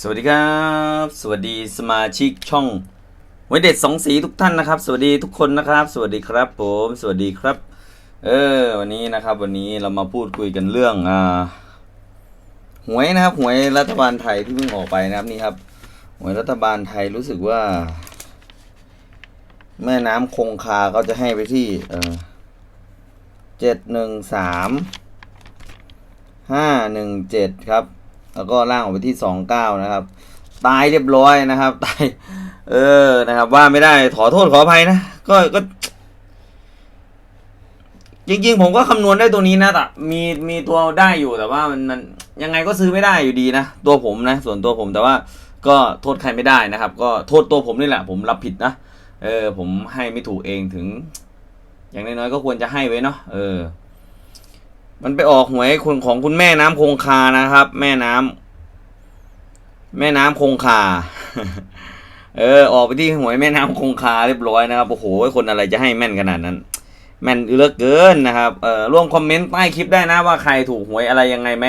สวัสดีครับ สวัสดีสมาชิกช่องไว้เด็ดสองสีทุกท่านนะครับ สวัสดีทุกคนนะครับ สวัสดีครับผม สวัสดีครับ เออวันนี้นะครับวันนี้เรามาพูดคุยกันเรื่องอ่าหวยนะครับหวยรัฐบาลไทยที่เพิ่งออกไปนะครับนี่ครับหวยรัฐบาลไทยรู้สึกว่า แม่น้ำคงคาเขาจะให้ไปที่ เออเจ็ดหนึ่งสามห้าหนึ่งเจ็ดครับ แล้วก็ล่างออกไปที่สองเก้านะครับ ตายเรียบร้อยนะครับ ตาย เออนะครับ ว่าไม่ได้ขอโทษขออภัยนะ ก็ก็ จริง ๆ ผมก็คำนวณได้ตัวนี้นะแต่มีมีตัวได้อยู่แต่ว่ามันมันยังไงก็ซื้อไม่ได้อยู่ดีนะ ตัวผมนะ ส่วนตัวผมแต่ว่าก็โทษใครไม่ได้นะครับ ก็โทษตัวผมนี่แหละ ผมรับผิดนะเออ ผมให้ไม่ถูกเองถึง อย่างน้อยๆก็ควรจะให้ไว้เนาะเออ มันไปออกหวยคนของคุณแม่น้ำคงคานะครับ แม่น้ำแม่น้ำคงคา เออ ออกไปที่หวยแม่น้ำคงคาเรียบร้อยนะครับ โอ้โห คนอะไรจะให้แม่นขนาดนั้น แม่นเลือเกินนะครับ เออร่วมคอมเมนต์ใต้คลิปได้นะว่าใครถูกหวยอะไรยังไงไหม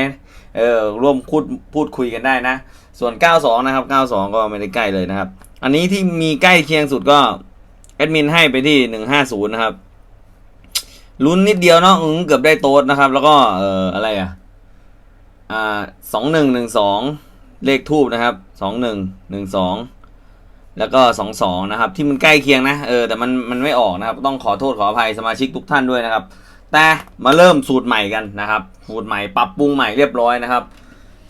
เออ ร่วมพูดพูดคุยกันได้นะ ส่วน 92 นะครับ 92 ก็ไม่ได้ใกล้เลยนะครับ อันนี้ที่มีใกล้เคียงสุดก็แอดมินให้ไปที่ 150 นะครับ ลุ้นนิดเดียวเนาะอืเกือบได้โต๊ดนะครับ แล้วก็เอ่ออะไรอะอ่าสองหนึ่งหนึ่งสองเลขทูบนะครับสองหนึ่งหนึ่งสองแล้วก็สองสองนะครับ ที่มันใกล้เคียงนะเออแต่มันมันไม่ออกนะครับ ต้องขอโทษขออภัยสมาชิกทุกท่านด้วยนะครับ แต่มาเริ่มสูตรใหม่กันนะครับ สูตรใหม่ปรับปรุงใหม่เรียบร้อยนะครับ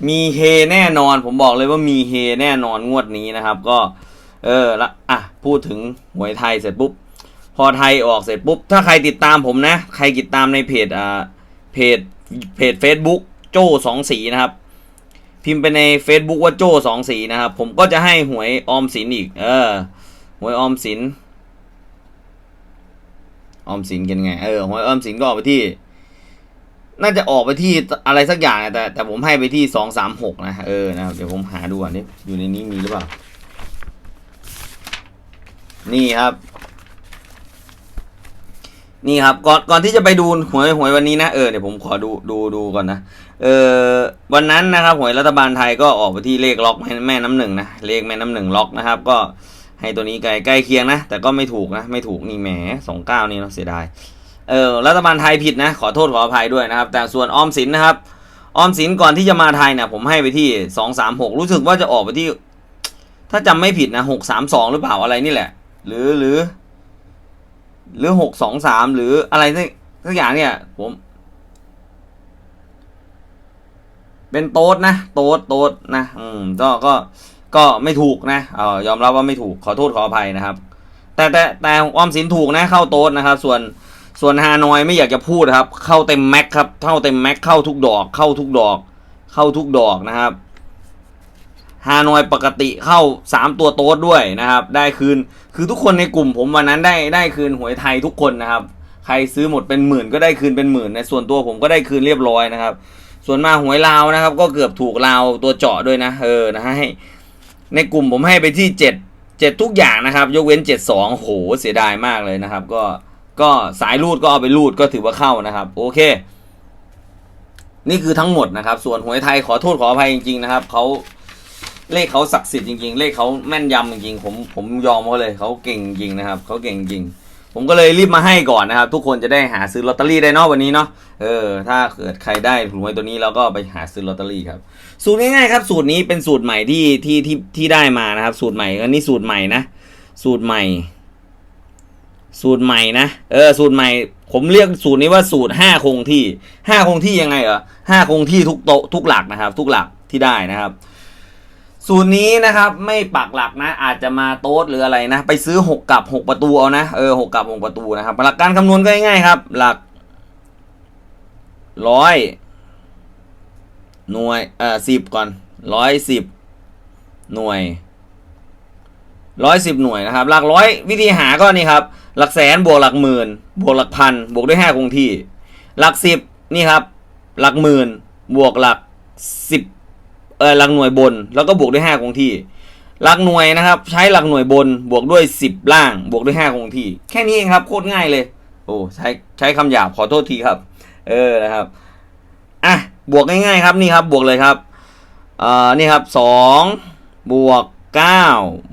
มีเฮแน่นอน ผมบอกเลยว่ามีเฮแน่นอนงวดนี้นะครับ ก็ เออละอะพูดถึงหวยไทยเสร็จปุ๊บ พอไทยออกเสร็จปุ๊บ ถ้าใครติดตามผมนะ ใครติดตามในเพจอ่าเพจเพจ Facebook โจ้สองสีนะครับ พิมพ์ไปใน Facebook ว่าโจ้สองสีนะครับ ผมก็จะให้หวยออมสินอีก เออ หวยออมสิน ออมสินกันไง เออ หวยออมสินก็ออกไปที่ น่าจะออกไปที่อะไรสักอย่างอะแต่ แต่ผมให้ไปที่สองสามหกนะ เออ นะครับ เดี๋ยวผมหาดูก่อนนี่อยู่ในนี้มีหรือเปล่า นี่ครับ นี่ครับก่อนก่อนที่จะไปดูหวยหวยวันนี้นะเออเดี๋ยวผมขอดูดูดูก่อนนะเออวันนั้นนะครับหวยรัฐบาลไทยก็ออกไปที่เลขล็อกแม่แม่น้ำหนึ่งนะเลขแม่น้ำหนึ่งล็อกนะครับ ก็ให้ตัวนี้ใกล้ใกล้เคียงนะ แต่ก็ไม่ถูกนะ ไม่ถูกนี่แหมสองเก้านี่เนาะเสียดายเออรัฐบาลไทยผิดนะ ขอโทษขออภัยด้วยนะครับ แต่ส่วนออมสินนะครับออมสินก่อนที่จะมาไทยเนี่ยผมให้ไปที่สองสามหกรู้สึกว่าจะออกไปที่ ถ้าจำไม่ผิดนะหกสามสองหรือเปล่าอะไรนี่แหละ หรือหรือ หรือหกสองสามหรืออะไรสักอย่างเนี่ย ผม เป็นโต๊ดนะ โต๊ดโต๊ดนะ อืมก็ก็ก็ไม่ถูกนะเออยอมรับว่าไม่ถูกขอโทษขออภัยนะครับ แต่แต่แต่ออมสินถูกนะเข้าโต๊ดนะครับ ส่วนส่วนฮานอยไม่อยากจะพูดครับ เข้าเต็มแม็กครับ เข้าเต็มแม็กเข้าทุกดอก เข้าทุกดอก เข้าทุกดอกนะครับ ฮานอยปกติเข้าสามตัวโต๊ดด้วยนะครับ ได้คืน คือทุกคนในกลุ่มผมวันนั้นได้ได้คืนหวยไทยทุกคนนะครับ ใครซื้อหมดเป็นหมื่นก็ได้คืนเป็นหมื่นในส่วนตัวผมก็ได้คืนเรียบร้อยนะครับ ส่วนมาหวยลาวนะครับ ก็เกือบถูกลาวตัวเจาะด้วยนะเออนะให้ในกลุ่มผมให้ไปที่เจ็ดเจ็ดทุกอย่างนะครับ ยกเว้นเจ็ดสองโหเสียดายมากเลยนะครับ ก็ก็สายรูดก็เอาไปรูดก็ถือว่าเข้านะครับ โอเค นี่คือทั้งหมดนะครับ ส่วนหวยไทยขอโทษขออภัยจริงๆนะครับเขา เลขเขาศักดิ์สิทธิ์จริงๆ เลขเขาแม่นยำจริงๆ ผมผมยอมเขาเลยเขาเก่งจริงนะครับเขาเก่งจริง ผมก็เลยรีบมาให้ก่อนนะครับ ทุกคนจะได้หาซื้อลอตเตอรี่ได้เนอกวันนี้เนาะเออถ้าเกิดใครได้หวยตัวนี้เราก็ไปหาซื้อลอตเตอรี่ครับ สูตรง่ายๆครับ สูตรนี้เป็นสูตรใหม่ที่ที่ที่ที่ได้มานะครับ สูตรใหม่อันนี้สูตรใหม่นะ สูตรใหม่ สูตรใหม่นะเออสูตรใหม่ ผมเรียกสูตรนี้ว่าสูตรห้าคงที่ห้าคงที่ยังไงเหรอห้าคงที่ทุกโต๊ะทุกหลักนะครับ ทุกหลักที่ได้นะครับ สูตรนี้นะครับไม่ปักหลักนะ อาจจะมาโต๊ดหรืออะไรนะ ไปซื้อหกกับหกประตูเอานะเออหกกับหกประตูนะครับหลักการคำนวณก็ง่ายๆครับ หลักร้อยหน่วยเอ่อสิบก่อนร้อยสิบหน่วยร้อยสิบหน่วยนะครับ หลักร้อยวิธีหาก็นี่ครับ หลักแสนบวกหลักหมื่นบวกหลักพันบวกด้วยห้าคงที่ หลักสิบนี่ครับ หลักหมื่นบวกหลักสิบ เออหลักหน่วยบน แล้วก็บวกด้วยห้าคงที่ หลักหน่วยนะครับ ใช้หลักหน่วยบนบวกด้วยสิบล่าง บวกด้วยห้าคงที่ แค่นี้เองครับโคตรง่ายเลย โอ้ใช้ใช้คำหยาบขอโทษทีครับ เออนะครับอะบวกง่ายๆครับนี่ครับบวกเลยครับเอ่อนี่ครับสองบวกเก้า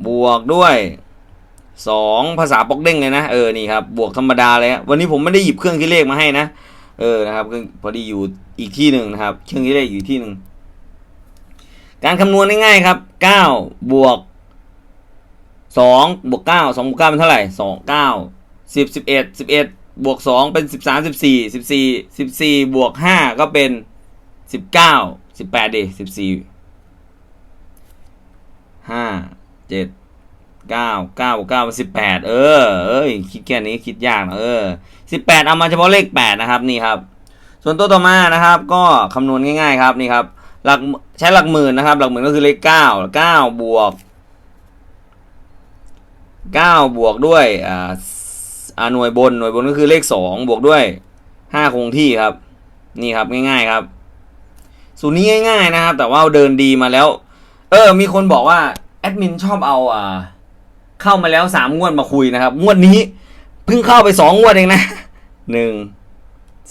บวกด้วยสองภาษาปอกเด้งเลยนะเออนี่ครับบวกธรรมดาเลยวันนี้ผมไม่ได้หยิบเครื่องคิดเลขมาให้นะเออนะครับพอดีอยู่อีกที่หนึ่งนะครับ เครื่องคิดเลขอยู่ที่หนึ่ง การคำนวณง่ายๆครับเก้าบวกสองบวกเก้าสองบวกเก้าเป็นเท่าไหร่สองเก้าสิบวกสองเป็นสิบสามสิบวกห้าก็เป็นสิบเก้าสิบแปดดิสิบสี่ห้าเจ็ดเก้าเออ เอ้ย คิดแค่นี้คิดยากนะเออสิบแปดเอามาเฉพาะเลขแปดนะครับ นี่ครับ ส่วนตัวต่อมานะครับ ก็คำนวณง่ายๆครับ นี่ครับ หลักใช้หลักหมื่นนะครับ หลักหมื่นก็คือเลขเก้าเก้าบวกเก้าบวกด้วยอ่าอ่าหน่วยบนหน่วยบนก็คือเลขสองบวกด้วยห้าคงที่ครับ นี่ครับง่ายๆครับสูตรนี้ง่ายๆนะครับ แต่ว่าเดินดีมาแล้ว เออ มีคนบอกว่าแอดมินชอบเอาอ่าเข้ามาแล้วสามงวดมาคุยนะครับงวดนี้เพิ่งเข้าไปสองงวดเองนะหนึ่ง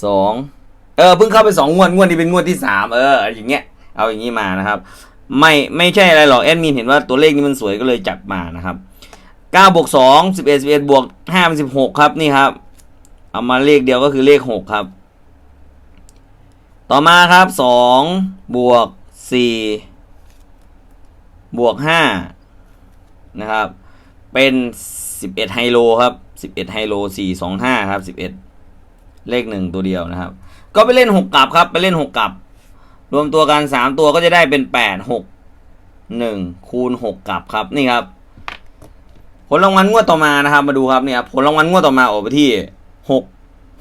สองเออเพิ่งเข้าไปสองงวดงวดนี้เป็นงวดที่สามเอออย่างเงี้ย เอาอย่างนี้มานะครับ ไม่ไม่ใช่อะไรหรอกแอดมินเห็นว่าตัวเลขนี้มันสวยก็เลยจัดมานะครับเก้าบวกสองสิบเอ็ดสิบเอ็ดบวกห้าเป็นสิบหกครับนี่ครับ เอามาเลขเดียวก็คือเลขหกครับ ต่อมาครับสองบวกสี่บวกห้านะครับ เป็นสิบเอ็ดไฮโลครับสิบเอ็ดไฮโลสี่สองห้าครับสิบเอ็ดเลขหนึ่งตัวเดียวนะครับ ก็ไปเล่นหกกลับครับ ไปเล่นหกกลับ รวมตัวกันสามตัวก็จะได้เป็นแปดหกหนึ่งคูณหกกลับครับนี่ครับ ผลรางวัลงวดต่อมานะครับ มาดูครับเนี่ยครับผลรางวัลงวดต่อมาออกไปที่หก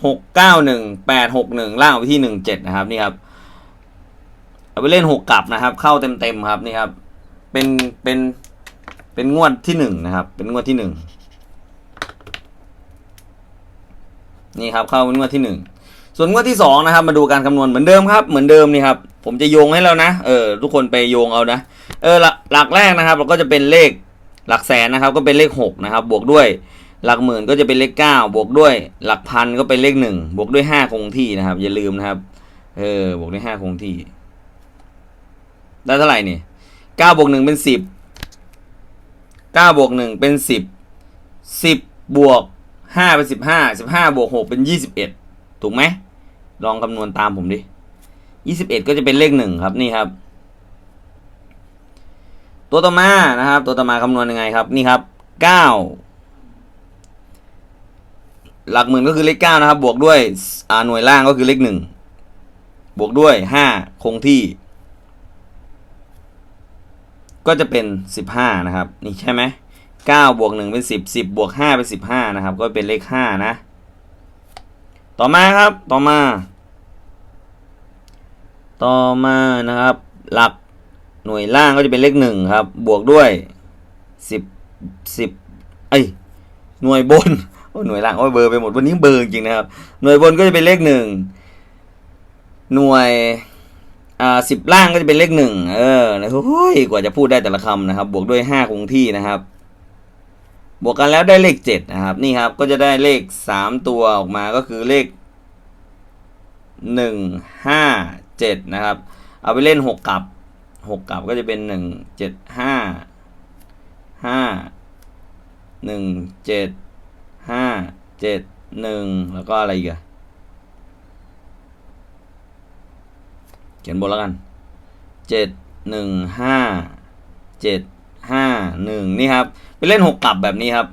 หกเก้าหนึ่งแปดหกหนึ่งล่างออกไปที่หนึ่งเจ็ดนะครับนี่ครับเอาไปเล่นหกกลับนะครับ เข้าเต็มเต็มครับนี่ครับเป็นเป็นเป็นงวดที่หนึ่งนะครับ เป็นงวดที่หนึ่งนี่ครับเข้าเป็นงวดที่หนึ่ง ส่วนงวดที่สองนะครับมาดูการคำนวณเหมือนเดิมครับเหมือนเดิมนี่ครับผมจะโยงให้แล้วนะเออทุกคนไปโยงเอานะเออหลักแรกนะครับ เราก็จะเป็นเลขหลักแสนนะครับ ก็เป็นเลขหกนะครับบวกด้วยหลักหมื่นก็จะเป็นเลขเก้าบวกด้วย หลักพันก็เป็นเลขหนึ่งบวกด้วยห้าคงที่นะครับ อย่าลืมนะครับเออบวกด้วยห้าคงที่ ได้เท่าไหร่นี่เก้าบวกหนึ่งเป็นสิบเก้าบวกหนึ่งเป็นสิบสิบบวกห้าเป็นสิบห้าสิบห้าบวกหกเป็นยี่สิบเอ็ด ถูกไหมลองคำนวณตามผมดิยี่สิบเอ็ดก็จะเป็นเลขหนึ่งครับนี่ครับ ตัวต่อมานะครับ ตัวต่อมาคำนวณยังไงครับ นี่ครับเก้าหลักหมื่นก็คือเลขเก้านะครับ บวกด้วยอ่าหน่วยล่างก็คือเลขหนึ่งบวกด้วยห้าคงที่ ก็จะเป็นสิบห้านะครับ นี่ใช่ไหมเก้าบวกหนึ่งเป็นสิบสิบบวกห้าเป็นสิบห้านะครับ ก็เป็นเลขห้านะ ต่อมาครับต่อมา ต่อมานะครับ หลักหน่วยล่างก็จะเป็นเลขหนึ่งครับ บวกด้วยสิบสิบเอ้ยหน่วยบนโอ้หน่วยล่างโอ้ยเบอร์ไปหมดวันนี้เบอร์จริงนะครับ หน่วยบนก็จะเป็นเลขหนึ่งหน่วยอ่าสิบล่างก็จะเป็นเลขหนึ่งเออนะโอ้ยกว่าจะพูดได้แต่ละคำนะครับ บวกด้วยห้าคงที่นะครับ บวกกันแล้วได้เลขเจ็ดนะครับ นี่ครับก็จะได้เลขสามตัวออกมาก็คือเลขหนึ่งห้าเจ็ดนะครับ เอาไปเล่นหกกลับหกกลับก็จะเป็นหนึ่งเจ็ดห้าห้าหนึ่งเจ็ดห้าเจ็ดหนึ่งแล้วก็อะไรอีกอะเขียนบนแล้วกันเจ็ดหนึ่ง ห้าหนึ่งนี่ครับ ไปเล่นหกกลับแบบนี้ครับ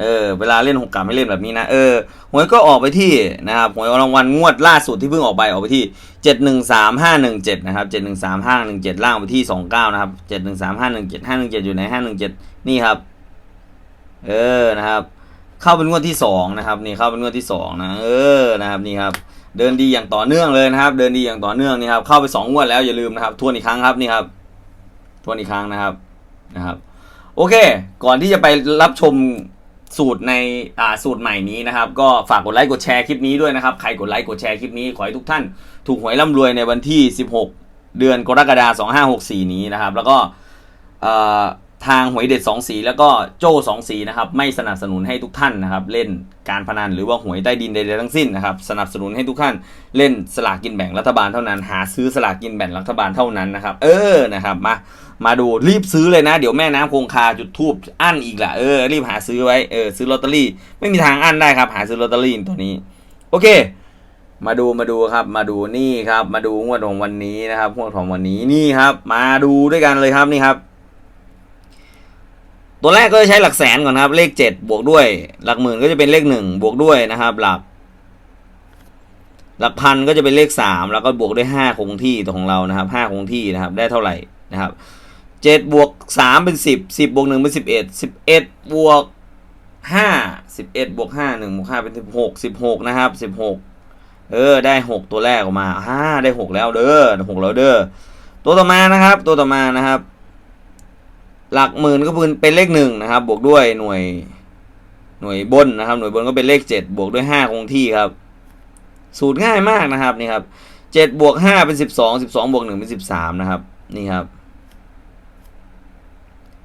เออ เวลาเล่นหกกลับให้เล่นแบบนี้นะเออหวยก็ออกไปที่นะครับหวยรางวัลงวดล่าสุดที่เพิ่งออกไปออกไปที่เจ็ดหนึ่งสามห้าหนึ่งเจ็ดนะครับเจ็ดหนึ่งสามห้าหนึ่งเจ็ดล่างไปที่สองเก้านะครับเจ็ดหนึ่งสามห้าหนึ่งเจ็ดห้าหนึ่งเจ็ดอยู่ในห้าหนึ่งเจ็ดนี่ครับ เออนะครับ เข้าเป็นงวดที่สองนะครับ นี่เข้าเป็นงวดที่สองนะเออนะครับนี่ครับเดินดีอย่างต่อเนื่องเลยนะครับ เดินดีอย่างต่อเนื่องนี่ครับเข้าไปสองงวดแล้วอย่าลืมนะครับทวนอีกครั้งครับนี่ครับ ทวนอีกครั้งนะครับนะครับ โอเค ก่อนที่จะไปรับชมสูตรในอ่าสูตรใหม่นี้นะครับ ก็ฝากกดไลค์กดแชร์คลิปนี้ด้วยนะครับ ใครกดไลค์กดแชร์คลิปนี้ขอให้ทุกท่าน ถูกหวยร่ำรวยในวันที่ 16 เดือนกรกฎาคม2564 นี้นะครับ แล้วก็เอ่อ ทางหวยเด็ดสองสีแล้วก็โจ้สองสีนะครับไม่สนับสนุนให้ทุกท่านนะครับเล่นการพนันหรือว่าหวยใต้ดินใดๆทั้งสิ้นนะครับสนับสนุนให้ทุกท่านเล่นสลากกินแบ่งรัฐบาลเท่านั้น หาซื้อสลากกินแบ่งรัฐบาลเท่านั้นนะครับเออนะครับมามาดูรีบซื้อเลยนะ เดี๋ยวแม่น้ำคงคาจุดทูบอั้นอีกละเออรีบหาซื้อไว้เออซื้อลอตเตอรี่ ไม่มีทางอั้นได้ครับ หาซื้อลอตเตอรี่ตัวนี้ โอเค มาดูมาดูครับ มาดูนี่ครับ มาดูงวดของวันนี้นะครับงวดของวันนี้นี่ครับ มาดูด้วยกันเลยครับนี่ครับ ตัวแรกก็จะใช้หลักแสนก่อนครับ เลขเจ็ดบวกด้วย หลักหมื่นก็จะเป็นเลขหนึ่งบวกด้วยนะครับ หลัก หลักพันก็จะเป็นเลขสามแล้วก็บวกด้วยห้าคงที่ตัวของเรานะครับห้าคงที่นะครับ ได้เท่าไหร่นะครับเจ็ดบวกสามเป็นสิบสิบบวกหนึ่งเป็นสิบเอ็ดสิบเอ็ดบวกห้าสิบเอ็ดบวกห้าหนึ่งบวกห้าเป็นสิบหกสิบหกนะครับสิบหกเออ ได้หกตัวแรกออกมาอ่าได้หกแล้วเด้อหกแล้วเด้อตัวต่อมานะครับ ตัวต่อมานะครับ หลักหมื่นก็เป็นเลขหนึ่งนะครับ บวกด้วยหน่วยหน่วยบนนะครับ หน่วยบนก็เป็นเลขเจ็ดบวกด้วยห้าคงที่ครับ สูตรง่ายมากนะครับนี่ครับเจ็ดบวกห้าเป็นสิบสองสิบสองบวกหนึ่งเป็นสิบสามนะครับ นี่ครับ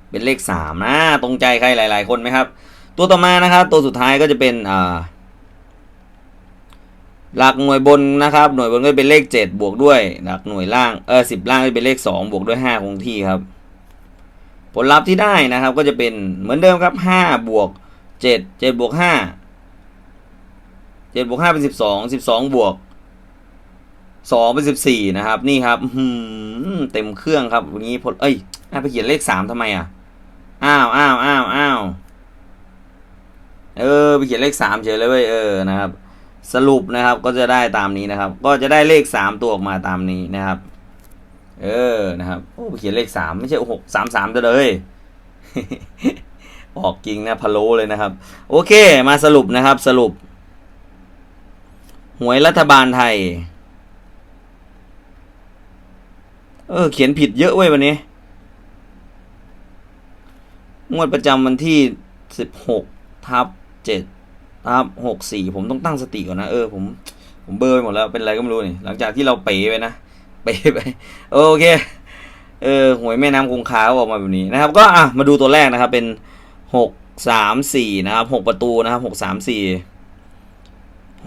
เป็นเลขสามนะตรงใจใครหลาย ๆ คนไหมครับ ตัวต่อมานะครับ ตัวสุดท้ายก็จะเป็นอ่าหลักหน่วยบนนะครับ หน่วยบนก็เป็นเลขเจ็ดบวกด้วย หลักหน่วยล่างเออสิบล่างก็เป็นเลขสองบวกด้วยห้าคงที่ครับ ผลลัพธ์ที่ได้นะครับก็จะเป็นเหมือนเดิมครับห้าบวกเจ็ดเจ็ดบวกห้าเจ็ดบวกห้าเป็นสิบสองสิบสองบวกสองเป็นสิบสี่นะครับ นี่ครับเต็มเครื่องครับวันนี้ผลเอ้ยอไปเขียนเลขสามทำไมอะ อ้าวอ้าวอ้าวอ้าวเออไปเขียนเลขสามเฉยเลยเว้ยเออนะครับ สรุปนะครับก็จะได้ตามนี้นะครับ ก็จะได้เลขสามตัวออกมาตามนี้นะครับ เออนะครับโอ้เขียนเลขสามไม่ใช่หกสามสามจะเลยออกจริงนะพะโลเลยนะครับ โอเคมาสรุปนะครับสรุป หวยรัฐบาลไทย เออ เขียนผิดเยอะเว้ยวันนี้ งวดประจำวันที่สิบหกทับเจ็ดทับหกสี่ผมต้องตั้งสติก่อนนะ เออผม ผมเบอร์ไปหมดแล้วเป็นอะไรก็ไม่รู้นี่ หลังจากที่เราเป๋ไปนะ เป๋ไปโอเคเออหวยแม่น้ำคงคาออกมาแบบนี้นะครับ ก็อะมาดูตัวแรกนะครับ เป็นหกสามสี่นะครับหกประตูนะครับหกสามสี่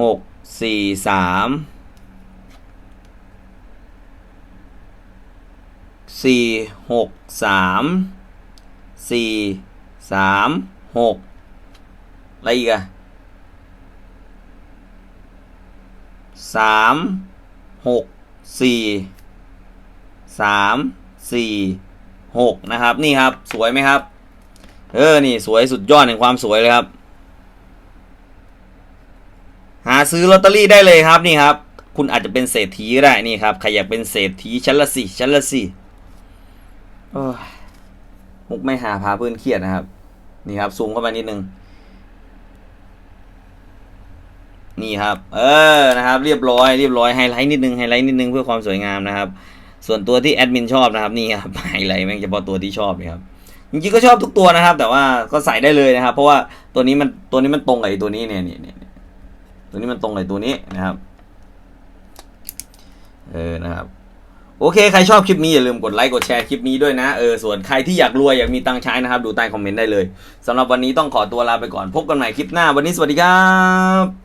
หกสี่สามสี่หกสามสี่สามหกอะไรอีกอะสามหก สี่สามสี่หกนะครับนี่ครับสวยไหมครับ เออนี่สวยสุดยอดแห่งความสวยเลยครับ หาซื้อลอตเตอรี่ได้เลยครับนี่ครับ คุณอาจจะเป็นเศรษฐีก็ได้นี่ครับใครอยากเป็นเศรษฐีชั้นละสี่ชั้นละสี่โอ้ยมุกไม่หาพาเพื่อนเครียดนะครับ นี่ครับซูมเข้ามานิดนึง นี่ครับ เออนะครับ เรียบร้อยเรียบร้อยไฮไลท์นิดนึงไฮไลท์นิดนึงเพื่อความสวยงามนะครับ ส่วนตัวที่แอดมินชอบนะครับนี่ครับไฮไลท์แม่งเฉพาะตัวที่ชอบเลยครับจริงๆก็ชอบทุกตัวนะครับ แต่ว่าก็ใส่ได้เลยนะครับ เพราะว่าตัวนี้มันตัวนี้มันตรงกับไอ้ตัวนี้เนี่ยเนี่ยเนี่ยตัวนี้มันตรงกับไอ้ตัวนี้นะครับ เออนะครับ โอเคใครชอบคลิปนี้อย่าลืมกดไลค์กดแชร์คลิปนี้ด้วยนะเออส่วนใครที่อยากรวยอยากมีตังค์ใช้นะครับ ดูใต้คอมเมนต์ได้เลยสำหรับวันนี้ต้องขอตัวลาไปก่อนพบกันใหม่คลิปหน้า วันนี้สวัสดีครับ